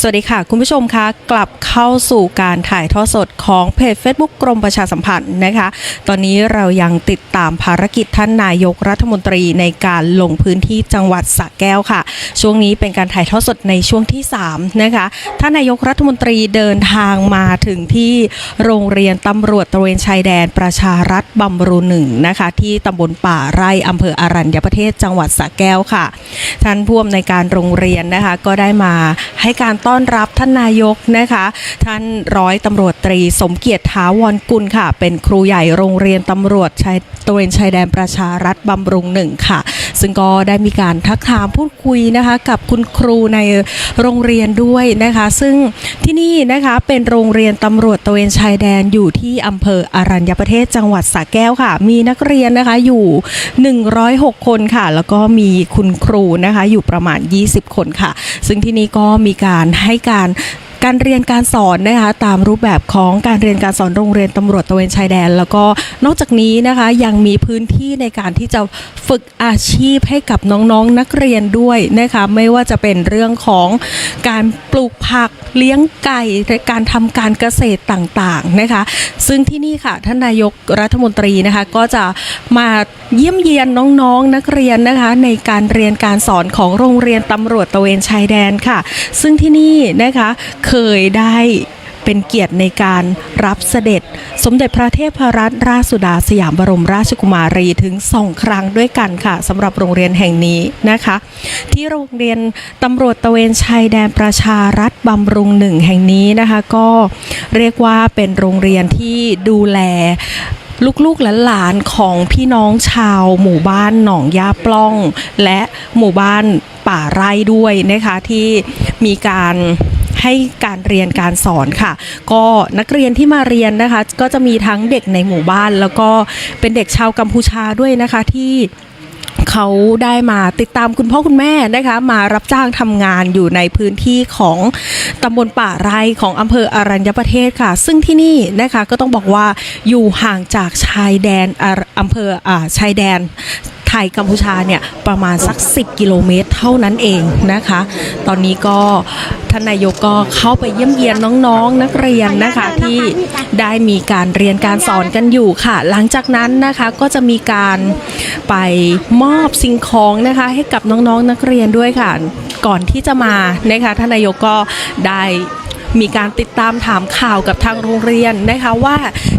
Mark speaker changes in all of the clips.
Speaker 1: สวัสดีค่ะ คุณผู้ชมคะกลับเข้าสู่การถ่ายทอดสดของเพจ Facebook กรมประชาสัมพันธ์นะคะ ตอนนี้เรายังติดตามภารกิจท่านนายกรัฐมนตรีในการลงพื้นที่จังหวัดสระแก้วค่ะ ช่วงนี้เป็นการถ่ายทอดสดในช่วงที่3นะคะท่านนายกรัฐมนตรีเดินทางมาถึงที่โรงเรียนตำรวจตระเวนชายแดนประชารัฐบำรุหนึ่งนะคะที่ตำบลป่าไร่อำเภออารัญญประเทศจังหวัดสระแก้วค่ะ ท่านผู้อำนวยการโรงเรียนนะคะก็ได้มาให้การต้อนรับท่านนายกนะคะ ท่านร้อยตำรวจตรี สมเกียรติท้าวรกุลค่ะ เป็นครูใหญ่โรงเรียนตำรวจชายตระเวนชายแดนประชารัฐบำรุงหนึ่งค่ะ ซึ่งก็ได้มีการทักถามพูดคุยนะคะกับคุณครูในโรงเรียนด้วยนะคะ ซึ่งที่นี่นะคะเป็นโรงเรียนตำรวจตระเวนชายแดนอยู่ที่อำเภออารัญญประเทศจังหวัดสระแก้วค่ะ มีนักเรียนนะคะอยู่ 106 คนค่ะ แล้วก็มีคุณครูนะคะอยู่ประมาณ 20 คนค่ะ ซึ่งที่นี่ก็มีการให้การ การเรียนการสอนนะคะตามรูปแบบของการเรียนการสอนโรงเรียนตำรวจตะเวนชายแดน แล้วก็นอกจากนี้นะคะยังมีพื้นที่ในการที่จะฝึกอาชีพให้กับน้องๆนนักเรียนด้วยนะคะไม่ว่าจะเป็นเรื่องของการปลูกผักเลี้ยงไก่และการทำการเกษตรต่างๆนะคะซึ่งที่นี่ค่ะท่านนายกรัฐมนตรีนะคะก็จะมาเยี่ยมเยียนน้องๆนักเรียนนะคะในการเรียนการสอนของโรงเรียนตำรวจตะเวนชายแดนค่ะ ซึ่งที่นี่นะคะเคยได้เป็นเกียรติในการรับเสด็จ สมเด็จพระเทพรัตนราชสุดาสยามบรมราชกุมารีถึงสองครั้งด้วยกันค่ะสำหรับโรงเรียนแห่งนี้นะคะ ที่โรงเรียนตำรวจตะเวนชายแดนประชารัฐบำรุงหนึ่งแห่งนี้นะคะ ก็เรียกว่าเป็นโรงเรียนที่ดูแลลูกๆหลานๆของพี่น้องชาว หมู่บ้านหนองยาปล้อง และหมู่บ้านป่าไร่ด้วยนะคะที่มีการ ให้การเรียนการสอนค่ะ ก็นักเรียนที่มาเรียนนะคะ ก็จะมีทั้งเด็กในหมู่บ้าน แล้วก็เป็นเด็กชาวกัมพูชาด้วยนะคะที่เขาได้มาติดตามคุณพ่อคุณแม่นะคะ มารับจ้างทำงานอยู่ในพื้นที่ของตำบลป่าไร่ของอำเภออารัญญประเทศค่ะ ซึ่งที่นี่นะคะก็ต้องบอกว่าอยู่ห่างจากชายแดนออำเภออชายแดน ไทยกัมพูชาเนี่ยประมาณสัก 10 กิโลเมตรเท่านั้นเองนะคะ ตอนนี้ก็ท่านนายกก็เข้าไปเยี่ยมเยียนน้องๆ นักเรียนนะคะที่ได้มีการเรียนการสอนกันอยู่ค่ะ หลังจากนั้นนะคะก็จะมีการไปมอบสิ่งของนะคะให้กับน้องๆนักเรียนด้วยค่ะ ก่อนที่จะมานะคะท่านนายกก็ได้ มีการติดตามถามข่าวกับทางโรงเรียนนะคะว่า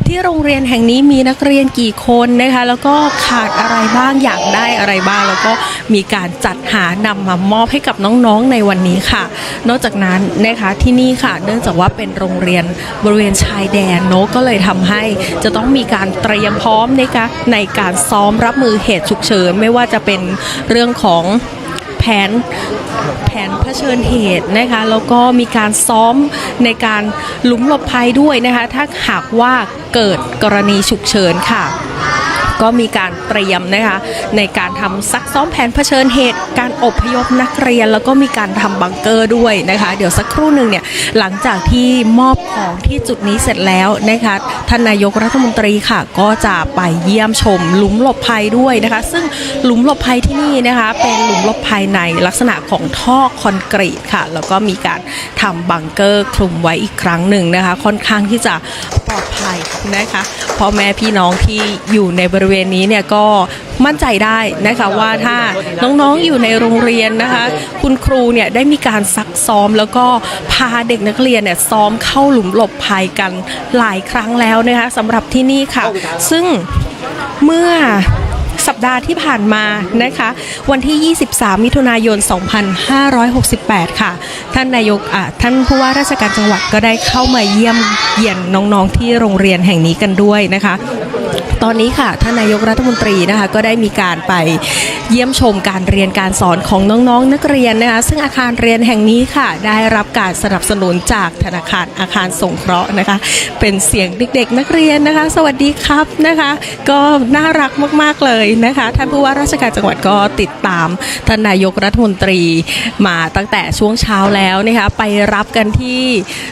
Speaker 1: ที่โรงเรียนแห่งนี้มีนักเรียนกี่คนนะคะแล้วก็ขาดอะไรบ้างอยากได้อะไรบ้าง แล้วก็มีการจัดหานำมามอบให้กับน้องๆในวันนี้ค่ะ นอกจากนั้นนะคะที่นี่ค่ะ เนื่องจากว่าเป็นโรงเรียนบริเวณชายแดนเนอะก็เลยทำให้จะต้องมีการเตรียมพร้อมนะคะในการซ้อมรับมือเหตุฉุกเฉินไม่ว่าจะเป็นเรื่องของ แผนแผนเผชิญเหตุนะคะแล้วก็มีการซ้อมในการหลุมหลบภัยด้วยนะคะ ถ้าหากว่าเกิดกรณีฉุกเฉินค่ะ ก็มีการเตรียมนะคะในการทำซักซ้อมแผนเผชิญเหตุการอบพยพนักเรียน แล้วก็มีการทำบังเกอร์ด้วยนะคะ เดี๋ยวสักครู่หนึ่งเนี่ยหลังจากที่มอบของที่จุดนี้เสร็จแล้วนะคะท่านนายกรัฐมนตรีค่ะก็จะไปเยี่ยมชมหลุมหลบภัยด้วยนะคะ ซึ่งหลุมหลบภัยที่นี่นะคะ เป็นหลุมหลบภัยในลักษณะของท่อคอนกรีตค่ะ แล้วก็มีการทำบังเกอร์คลุมไว้อีกครั้งหนึ่งนะคะ ค่อนข้างที่จะปลอดภัยนะคะพ่อแม่พี่น้องที่อยู่ในบริเวณนี้เนี่ยก็มั่นใจได้นะคะว่าถ้าน้องๆอยู่ในโรงเรียนนะคะ คุณครูเนี่ยได้มีการซักซ้อมแล้วก็พาเด็กนักเรียนเนี่ยซ้อมเข้าหลุมหลบภัยกันหลายครั้งแล้วนะคะสำหรับที่นี่ค่ะ ซึ่งเมื่อสัปดาห์ที่ผ่านมานะคะ วันที่ 23 มิถุนายน 2568 ค่ะ ท่านนายกอะท่านผู้ว่าราชการจังหวัดก็ได้เข้ามาเยี่ยมเยียนน้องๆที่โรงเรียนแห่งนี้กันด้วยนะคะ ตอนนี้ค่ะท่านนายกรัฐมนตรีนะคะก็ได้มีการไปเยี่ยมชมการเรียนการสอนของน้องๆนักเรียนนะคะซึ่งอาคารเรียนแห่งนี้ค่ะ ได้รับการสนับสนุนจากธนาคารอาคารสงเคราะห์นะคะ เป็นเสียงเด็กๆ นักเรียนนะคะ สวัสดีครับนะคะ ก็น่ารักมากๆเลยนะคะท่านผู้ว่าราชการจังหวัดก็ติดตามท่านนายกรัฐมนตรีมาตั้งแต่ช่วงเช้าแล้วนะคะไปรับกันที่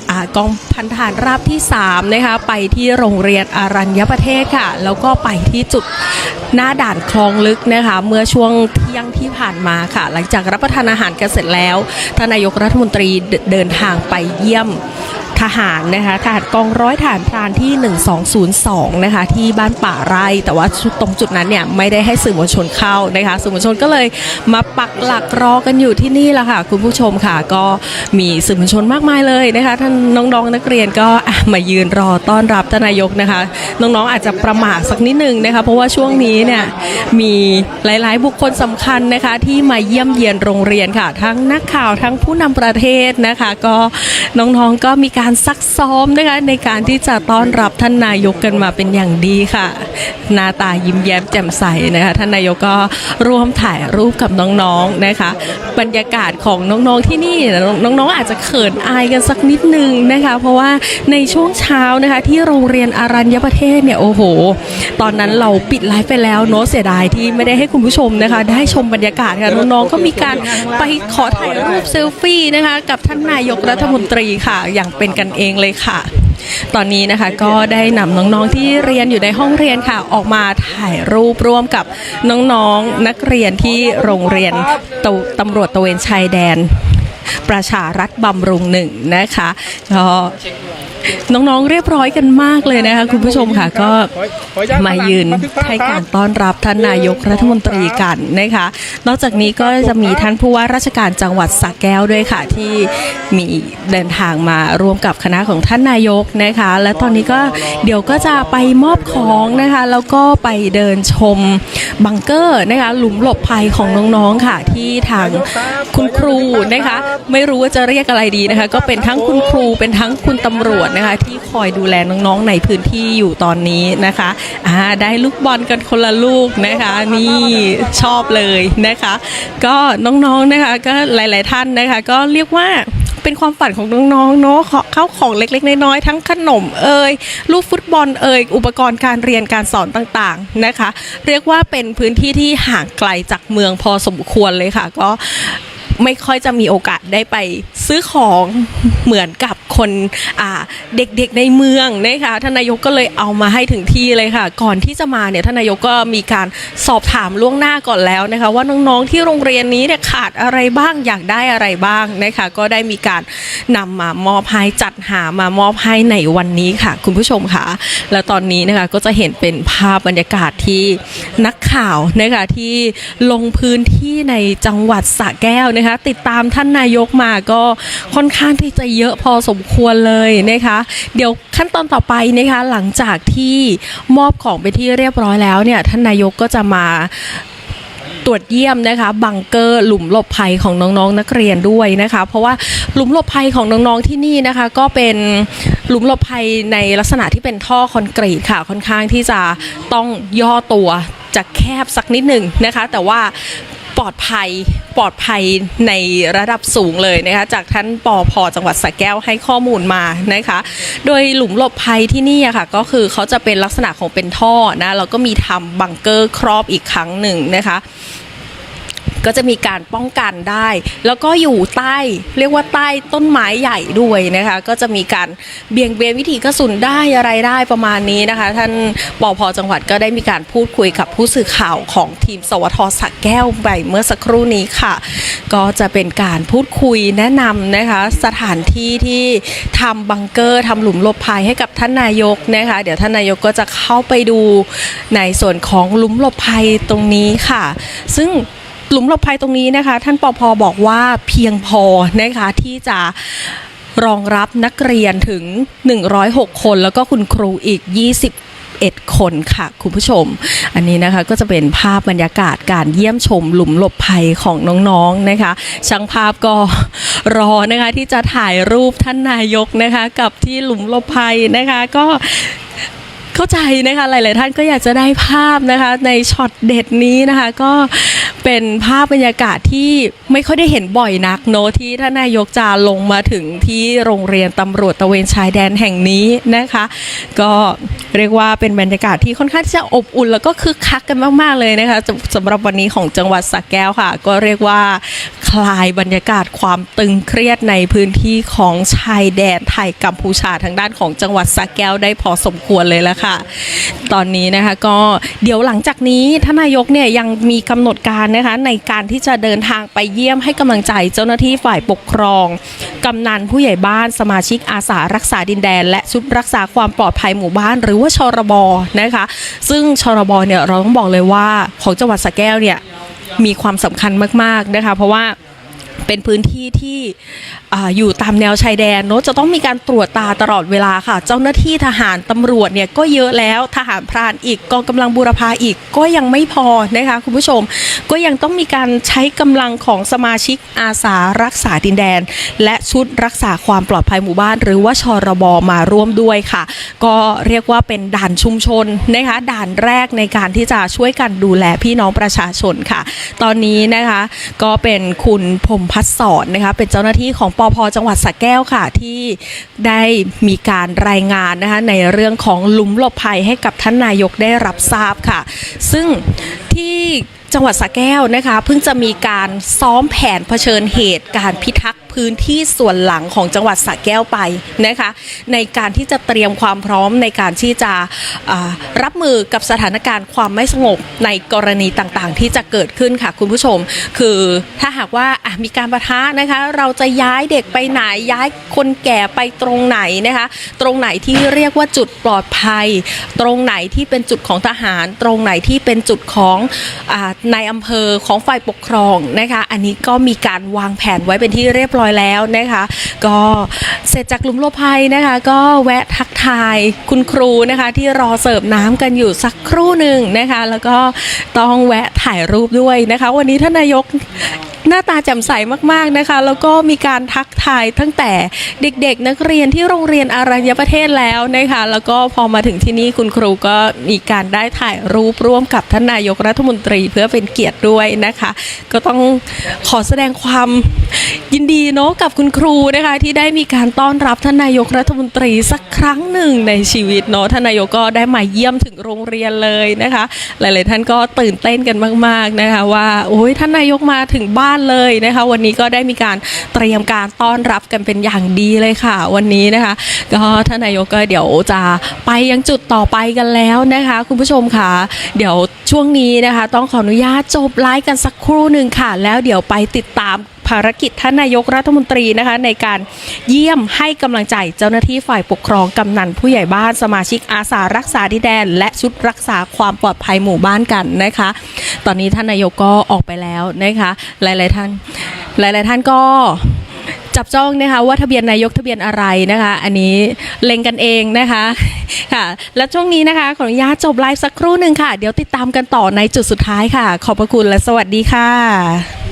Speaker 1: อกองพันฐานราบที่3นะคะไปที่โรงเรียนอารัญญประเทศค่ะแล้วก็ไปที่จุดหน้าด่านคลองลึกนะคะ เมื่อช่วงเที่ยงที่ผ่านมาค่ะ หลังจากรับประทานอาหารกันเสร็จแล้วท่านนายกรัฐมนตรีเดเดินทางไปเยี่ยม ทหารนะคะทหารกองร้อยฐานพรานที่ 1202 นะคะที่บ้านป่าไร่ แต่ว่าตรงจุดนั้นเนี่ยไม่ได้ให้สื่อมวลชนเข้านะคะสื่อมวลชนก็เลยมาปักหลักรอกันอยู่ที่นี่ละค่ะ คุณผู้ชมค่ะก็มีสื่อมวลชนมากมายเลยนะคะท่านน้องๆนักเรียนก็มายืนรอต้อนรับท่านนายกนะคะ น้องๆอาจจะประมาทสักนิดนึงนะคะเพราะว่าช่วงนี้เนี่ยมีหลายๆบุคคลสำคัญนะคะที่มาเยี่ยมเยียนโรงเรียนค่ะ ทั้งนักข่าวทั้งผู้นำประเทศนะคะ ก็น้องๆก็มีการการซักซ้อมนะคะในการที่จะต้อนรับท่านนายกกันมาเป็นอย่างดีค่ะหน้าตายิ้มแย้มแจ่มใสนะคะท่านนายกก็ร่วมถ่ายรูปกับน้องๆนะคะ บรรยากาศของน้องๆที่นี่น้องๆอาจจะเขินอายกันสักนิดนึงนะคะ เพราะว่าในช่วงเช้านะคะที่โรงเรียนอารัญญประเทศเนี่ยโอ้โห ตอนนั้นเราปิดไลฟ์ไปแล้วเนอะเสียดายที่ไม่ได้ให้คุณผู้ชมนะคะ ได้ชมบรรยากาศค่ะน้องๆก็มีการไปขอถ่ายรูปเซลฟี่นะคะ กับท่านนายกรัฐมนตรีค่ะ อย่างเป็นกันเองเลยค่ะ ตอนนี้นะคะก็ได้นำน้องๆที่เรียนอยู่ในห้องเรียนค่ะ ออกมาถ่ายรูปร่วมกับน้องๆนักเรียนที่โรงเรียนตตำรวจตะเวนชายแดน ประชารัฐบำรุงหนึ่งนะคะก็ น้องๆเรียบร้อยกันมากเลยนะคะคุณผู้ชมค่ะก็มายืนให้การต้อนรับท่านนายกรัฐมนตรีกันนะคะ นอกจากนี้ก็จะมีท่านผู้ว่าราชการจังหวัดสระแก้วด้วยค่ะ ที่มีเดินทางมาร่วมกับคณะของท่านนายกนะคะ และตอนนี้ก็เดี๋ยวก็จะไปมอบของนะคะ แล้วก็ไปเดินชมบังเกอร์นะคะหลุมหลบภัยของน้องๆค่ะ ที่ทางคุณครูนะคะ ไม่รู้ว่าจะเรียกอะไรดีนะคะ ก็เป็นทั้งคุณครูเป็นทั้งคุณตำรวจนะคะ ที่คอยดูแลน้องๆในพื้นที่อยู่ตอนนี้นะคะอ่าได้ลูกบอลกันคนละลูกนะคะนี่ชอบเลยนะคะ ก็น้องๆนะคะก็หลาย ๆท่านนะคะ ก็เรียกว่าเป็นความฝันของน้องๆเนาะเข้าของเล็กๆน้อยๆทั้งขนมเอ่ยลูกฟุตบอลเอ่ยอุปกรณ์การเรียนการสอนต่างๆนะคะ เรียกว่าเป็นพื้นที่ที่ห่างไกลจากเมืองพอสมควรเลยค่ะ ก็ ไม่ค่อยจะมีโอกาสได้ไปซื้อของเหมือนกับคนเด็กๆในเมืองนะคะท่านนายกก็เลยเอามาให้ถึงที่เลยค่ะ ก่อนที่จะมาเนี่ยท่านนายกก็มีการสอบถามล่วงหน้าก่อนแล้วนะคะ ว่าน้องๆที่โรงเรียนนี้เนี่ยขาดอะไรบ้างอยากได้อะไรบ้างนะคะ ก็ได้มีการนำมามอบให้จัดหามามอบให้ในวันนี้ค่ะ คุณผู้ชมค่ะ แล้วตอนนี้นะคะก็จะเห็นเป็นภาพบรรยากาศที่นักข่าวนะคะที่ลงพื้นที่ในจังหวัดสระแก้วนะคะติดตามท่านนายกมาก็ค่อนข้างที่จะเยอะพอสมควรเลยนะคะ เดี๋ยวขั้นตอนต่อไปนะคะ หลังจากที่มอบของไปที่เรียบร้อยแล้วเนี่ยท่านนายกก็จะมาตรวจเยี่ยมนะคะบังเกอร์หลุมหลบภัยของน้องๆนักเรียนด้วยนะคะ เพราะว่าหลุมหลบภัยของน้องๆที่นี่นะคะ ก็เป็นหลุมหลบภัยในลักษณะที่เป็นท่อคอนกรีตค่ะค่อนข้างที่จะต้องย่อตัวจะแคบสักนิดหนึ่งนะคะ แต่ว่า ปลอดภัยปลอดภัยในระดับสูงเลยนะคะจากท่านปอพจังหวัดสระแก้วให้ข้อมูลมานะคะ โดยหลุมหลบภัยที่นี่ค่ะก็คือเขาจะเป็นลักษณะของเป็นท่อนะแล้วก็มีทำบังเกอร์ครอบอีกครั้งหนึ่งนะคะ ก็จะมีการป้องกันได้ แล้วก็อยู่ใต้เรียกว่าใต้ต้นไม้ใหญ่ด้วยนะคะ ก็จะมีการเบี่ยงเบนวิถีกระสุนได้อะไรได้ประมาณนี้นะคะ ท่านปอพจังหวัดก็ได้มีการพูดคุยกับผู้สื่อข่าวของทีม สวทสักแก้วไปเมื่อสักครู่นี้ค่ะ ก็จะเป็นการพูดคุยแนะนำนะคะ สถานที่ที่ทำบังเกอร์ทำหลุมหลบภัยให้กับท่านนายกนะคะ เดี๋ยวท่านนายกก็จะเข้าไปดูในส่วนของหลุมหลบภัยตรงนี้ค่ะ ซึ่ง หลุมหลบภัยตรงนี้นะคะ ท่านปอพบอกว่าเพียงพอนะคะที่จะรองรับนักเรียนถึง 106 คน แล้วก็คุณครูอีก 20 1คนค่ะคุณผู้ชม อันนี้นะคะก็จะเป็นภาพบรรยากาศการเยี่ยมชมหลุมหลบภัยของน้องๆนะคะ ช่างภาพก็รอนะคะที่จะถ่ายรูปท่านนายกนะคะ กับที่หลุมหลบภัยนะคะก็เข้าใจนะคะหลาย ๆ ท่านก็อยากจะได้ภาพนะคะในช็อตเด็ดนี้นะคะ ก็ เป็นภาพบรรยากาศที่ไม่ค่อยได้เห็นบ่อยนักเนที่ท่านนายกจะลงมาถึงที่โรงเรียนตำรวจตะเวนชายแดนแห่งนี้นะคะ ก็เรียกว่าเป็นบรรยากาศที่ค่อนข้างที่จะอบอุ่น แล้วก็คึกคักกันมากๆเลยนะคะสำหรับวันนี้ของจังหวัดสระแก้วค่ะ ก็เรียกว่าคลายบรรยากาศความตึงเครียดในพื้นที่ของชายแดนไทยกัมพูชาทางด้านของจังหวัดสระแก้วได้พอสมควรเลยละค่ะ ตอนนี้นะคะก็เดี๋ยวหลังจากนี้ท่านนายกเนี่ยยังมีกำหนดการนะคะในการที่จะเดินทางไปเยี่ยมให้กำลังใจเจ้าหน้าที่ฝ่ายปกครองกำนันผู้ใหญ่บ้านสมาชิกอาสารักษาดินแดน และชุดรักษาความปลอดภัยหมู่บ้าน หรือว่าชรบนะคะ ซึ่งชรบเนี่ยเราต้องบอกเลยว่าของจังหวัดสระแก้วเนี่ยมีความสำคัญมากๆนะคะ เพราะว่าเป็นพื้นที่ที่อยู่ตามแนวชายแดนเนอะจะต้องมีการตรวจตาตลอดเวลาค่ะ เจ้าหน้าที่ทหารตำรวจเนี่ยก็เยอะแล้วทหารพรานอีกกองกำลังบูรพาอีกก็ยังไม่พอนะคะคุณผู้ชม ก็ยังต้องมีการใช้กำลังของสมาชิกอาสารักษาดินแดน และชุดรักษาความปลอดภัยหมู่บ้าน หรือว่าชรบมาร่วมด้วยค่ะ ก็เรียกว่าเป็นด่านชุมชนนะคะด่านแรกในการที่จะช่วยกันดูแลพี่น้องประชาชนค่ะ ตอนนี้นะคะก็เป็นคุณพรมพัฒสอนนะคะเป็นเจ้าหน้าที่ของปอพจังหวัดสระแก้วค่ะ ที่ได้มีการรายงานนะคะในเรื่องของลุมหลบภัยให้กับท่านนายกได้รับทราบค่ะ ซึ่งที่จังหวัดสระแก้วนะคะเพิ่งจะมีการซ้อมแผนเผชิญเหตุการพิทักษ์พื้นที่ส่วนหลังของจังหวัดสระแก้วไปนะคะ ในการที่จะเตรียมความพร้อมในการที่จะรับมือกับสถานการณ์ความไม่สงบในกรณีต่างๆ ที่จะเกิดขึ้นค่ะคุณผู้ชม คือถ้าหากว่ามีการประทะนะคะ เราจะย้ายเด็กไปไหนย้ายคนแก่ไปตรงไหนนะคะ ตรงไหนที่เรียกว่าจุดปลอดภัย ตรงไหนที่เป็นจุดของทหาร ตรงไหนที่เป็นจุดของอาในอำเภอของฝ่ายปกครองนะคะ อันนี้ก็มีการวางแผนไว้เป็นที่เรียบร้อยแล้วนะคะ ก็เสร็จจากหลุมโลภัยนะคะ ก็แวะทักทายคุณครูนะคะ ที่รอเสิร์ฟน้ำกันอยู่สักครู่หนึ่งนะคะ แล้วก็ต้องแวะถ่ายรูปด้วยนะคะ วันนี้ท่านนายก หน้าตาแจ่มใสมากๆนะคะ แล้วก็มีการทักทายตั้งแต่เด็กๆ นักเรียนที่โรงเรียนอารัญญประเทศแล้วนะคะ แล้วก็พอมาถึงที่นี่คุณครูก็มีการได้ถ่ายรูปร่วมกับท่านนายกรัฐมนตรีเพื่อเป็นเกียรติด้วยนะคะ ก็ต้องขอแสดงความยินดีเนาะกับคุณครูนะคะ ที่ได้มีการต้อนรับท่านนายกรัฐมนตรีสักครั้งหนึ่งในชีวิตเนาะท่านนายกก็ได้มาเยี่ยมถึงโรงเรียนเลยนะคะ หลายๆท่านก็ตื่นเต้นกันมาก ๆนะคะ ว่าโอ้ยท่านนายกมาถึงบ้านานเลยนะคะ วันนี้ก็ได้มีการเตรียมการต้อนรับกันเป็นอย่างดีเลยค่ะ วันนี้นะคะ ก็ท่านนายกก็เดี๋ยวจะไปยังจุดต่อไปกันแล้วนะคะ คุณผู้ชมค่ะ เดี๋ยวช่วงนี้นะคะ ต้องขออนุญาตจบไลฟ์กันสักครู่หนึ่งค่ะ แล้วเดี๋ยวไปติดตาม ภารกิจท่านนายกรัฐมนตรีนะคะในการเยี่ยมให้กำลังใจเจ้าหน้าที่ฝ่ายปกครองกำนันผู้ใหญ่บ้านสมาชิกอาสารักษาดินแดน และชุดรักษาความปลอดภัยหมู่บ้านกันนะคะ ตอนนี้ท่านนายกก็ออกไปแล้วนะคะ หลาย ๆ ท่าน หลาย ๆ ท่านก็จับจ้องนะคะว่าทะเบียนนายกทะเบียนอะไรนะคะ อันนี้เล็งกันเองนะคะค่ะ และช่วงนี้นะคะขออนุญาตจบไลฟ์สักครู่หนึ่งค่ะ เดี๋ยวติดตามกันต่อในจุดสุดท้ายค่ะ ขอบพระคุณและสวัสดีค่ะ